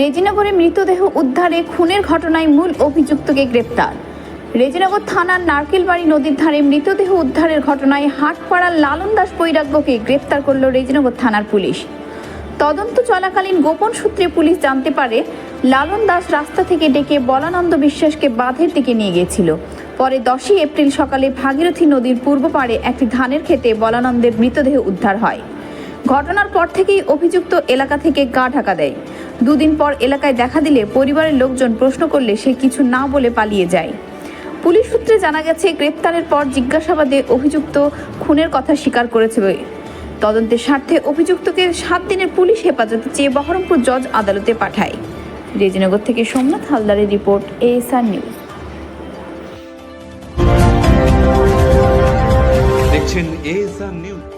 রেজিনগরে মৃতদেহ উদ্ধারে খুনের ঘটনায় মূল অভিযুক্তকে গ্রেপ্তার। রেজিনগর থানার নারকেলবাড়ি নদীর ধারে মৃতদেহ উদ্ধারের ঘটনায় হাটপাড়ার লালন দাস বৈরাগ্যকে গ্রেপ্তার করল রেজিনগর থানার পুলিশ। তদন্ত চলাকালীন গোপন সূত্রে পুলিশ জানতে পারে লালন দাস রাস্তা থেকে ডেকে বলানন্দ বিশ্বাসকে বাঁধের দিকে নিয়ে গিয়েছিল। পরে দশই এপ্রিল সকালে ভাগীরথী নদীর পূর্ব পাড়ে একটি ধানের খেতে বলানন্দের মৃতদেহ উদ্ধার হয়। ঘটনার পর থেকেই অভিযুক্ত এলাকা থেকে গা ঢাকা দেয়। দুদিন পর এলাকায় দেখা দিলে পরিবারের লোকজন প্রশ্ন করলে সে কিছু না বলে পালিয়ে যায়। পুলিশ সূত্রে জানা গেছে, গ্রেপ্তারের পর জিজ্ঞাসাবাদে অভিযুক্ত খুনের কথা স্বীকার করেছে তদন্তের স্বার্থে অভিযুক্তকে সাত দিনের পুলিশ হেফাজতে চেয়ে বহরমপুর জজ আদালতে পাঠায়। রেজিনগর থেকে সোমনাথ হালদারের রিপোর্ট, এএসআর নিউজ। দেখছেন এএসআর নিউজ।